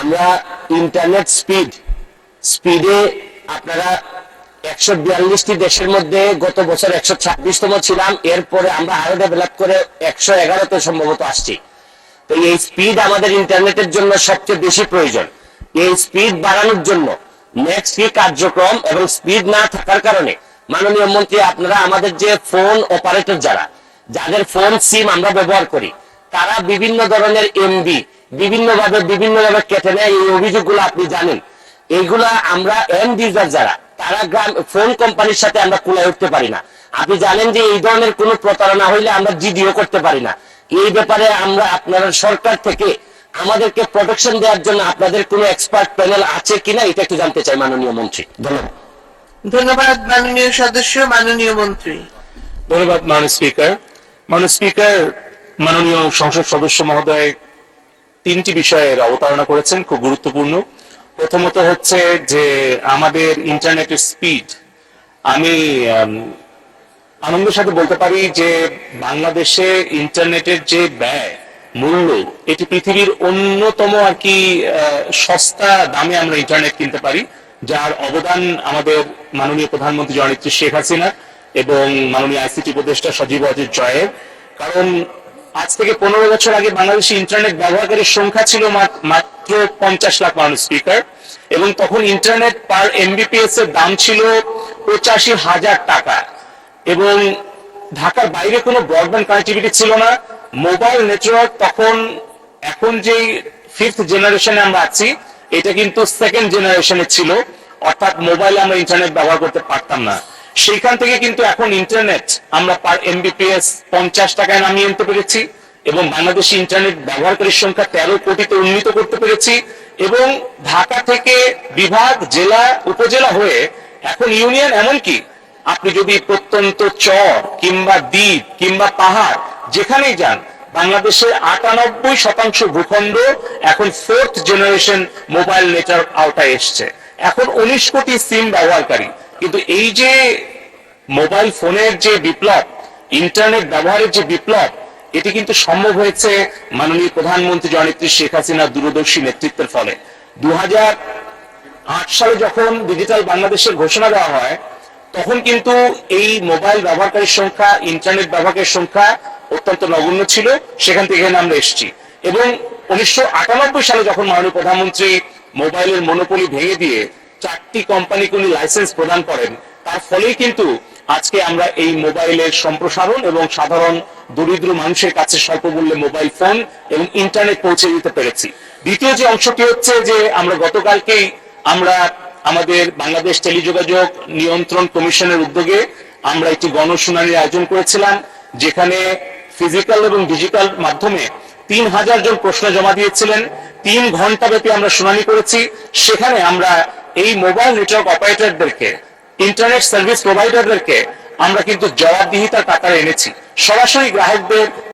আমরা internet speed স্পিডে আপনারা একশো বিয়াল্লিশটি দেশের মধ্যে গত বছর একশো ছাব্বিশতম ছিলাম। এরপরে আমরা আরও ডেভেলপ করে একশো এগারোতে সম্ভবত আসছি। তো এই স্পিড আমাদের ইন্টারনেটের জন্য সবচেয়ে বেশি প্রয়োজন। এই স্পিড বাড়ানোর জন্য নেক্সট কি কার্যক্রম এবং স্পিড না থাকার কারণে মাননীয় মন্ত্রী, আপনারা আমাদের যে ফোন অপারেটর যারা, যাদের ফোন সিম আমরা ব্যবহার করি, তারা বিভিন্ন ধরনের এমবি বিভিন্ন ভাবে বিভিন্ন ভাবে কেটে নেয়। এই অভিযোগগুলো আপনি জানেন। এইগুলা আমরা এন্ড ইউজার যারা তারা গ্রাম ফোন কোম্পানির সাথে আমরা কুলায় উঠতে পারি না। আপনি জানেন যে এই ধরনের কোনো প্রতারণা হইলে আমরা জিডিও করতে পারি না। এই ব্যাপারে আমরা আপনারা সরকার থেকে আমাদেরকে প্রোটেকশন দেওয়ার জন্য আপনাদের কোনো এক্সপার্ট প্যানেল আছে কিনা এটা একটু জানতে চাই মাননীয় মন্ত্রী। ধন্যবাদ। ধন্যবাদ মাননীয় সদস্য মাননীয় মন্ত্রী। ধন্যবাদ মাননীয় স্পিকার। মাননীয় স্পিকার মাননীয় সংসদ সদস্য মহোদয় তিনটি বিষয়ের অবতারণা করেছেন, খুব গুরুত্বপূর্ণ। প্রথমত হচ্ছে যে আমাদের ইন্টারনেটের স্পিড। আমি আনন্দের সাথে বলতে পারি যে বাংলাদেশে ইন্টারনেটের যে ব্যয়, মূল্য, এটি পৃথিবীর অন্যতম আর কি সস্তা দামে আমরা ইন্টারনেট কিনতে পারি, যার অবদান আমাদের মাননীয় প্রধানমন্ত্রী জননেত্রী শেখ হাসিনা এবং মাননীয় আইসিটি উপদেষ্টা সজীব অজিত জয়ের। কারণ আজ থেকে পনেরো বছর আগে বাংলাদেশে ইন্টারনেট ব্যবহারকারীর সংখ্যা ছিল মাত্র পঞ্চাশ লাখ মানুষ স্পিকার এবং তখন ইন্টারনেট পার এমবিপিএস এর দাম ছিল পঁচাশি হাজার টাকা। এবং ঢাকার বাইরে কোনো ব্রডব্যান্ড কানেক্টিভিটি ছিল না। মোবাইল নেটওয়ার্ক তখন, এখন যেই ফিফথ জেনারেশনে আমরা আছি, এটা কিন্তু সেকেন্ড জেনারেশনে ছিল। অর্থাৎ মোবাইলে আমরা ইন্টারনেট ব্যবহার করতে পারতাম না। সেইখান থেকে কিন্তু এখন ইন্টারনেট আমরা পার এমবিপিএস পঞ্চাশ টাকায় নামিয়ে আনতে পেরেছি এবং বাংলাদেশে ইন্টারনেট ব্যবহারকারীর সংখ্যা তেরো কোটিতে উন্নীত করতে পেরেছি এবং ঢাকা থেকে বিভাগ, জেলা, উপজেলা হয়ে এখন ইউনিয়ন এমনকি আপনি যদি প্রত্যন্ত চর কিংবা দ্বীপ কিংবা পাহাড় যেখানেই যান বাংলাদেশের আটানব্বই শতাংশ ভূখণ্ড এখন ফোর্থ জেনারেশন মোবাইল নেটওয়ার্ক আওতায় এসছে। এখন উনিশ কোটি সিম ব্যবহারকারী। কিন্তু এই যে মোবাইল ফোনের যে বিপ্লব ইন্টারনেট ব্যবহারের যে বিপ্লব, এটি কিন্তু সম্ভব হয়েছে মাননীয় প্রধানমন্ত্রী জননেত্রী শেখ হাসিনার দূরদর্শী নেতৃত্বের ফলে। দু সালে যখন ডিজিটাল বাংলাদেশের ঘোষণা দেওয়া হয়, তখন কিন্তু এই মোবাইল ব্যবহারকারীর সংখ্যা ইন্টারনেট ব্যবহারের সংখ্যা অত্যন্ত নগণ্য ছিল। সেখান থেকে এখানে আমরা এসেছি। এবং উনিশশো আটানব্বই সালে যখন মাননীয় প্রধানমন্ত্রী মোবাইলের মনোপলি ভেঙে দিয়ে চারটি কোম্পানিকে উনি লাইসেন্স প্রদান করেন। তার ফলেই কিন্তু আজকে আমরা এই মোবাইলের সম্প্রসারণ এবং সাধারণ দরিদ্র মানুষের কাছে স্বল্প মূল্যে মোবাইল ফোন এবং ইন্টারনেট পৌঁছে দিতে পেরেছি। দ্বিতীয় যে অংশটি হচ্ছে যে আমরা গতকালকেই আমরা আমাদের বাংলাদেশ টেলিযোগাযোগ নিয়ন্ত্রণ কমিশনের উদ্যোগে আমরা একটি গণশুনানির আয়োজন করেছিলাম, যেখানে ফিজিক্যাল এবং ডিজিটাল মাধ্যমে তিন হাজার জন প্রশ্ন জমা দিয়েছিলেন। তিন ঘণ্টা ব্যাপী আমরা শুনানি করেছি। সেখানে আমরা এই মোবাইল নেটওয়ার্ক অপারেটরদেরকে ইন্টারনেট সার্ভিস প্রোভাইডারদেরকে আমরা কিন্তু জবাবদিহিতার কাতারে এনেছি। সরাসরি গ্রাহকদের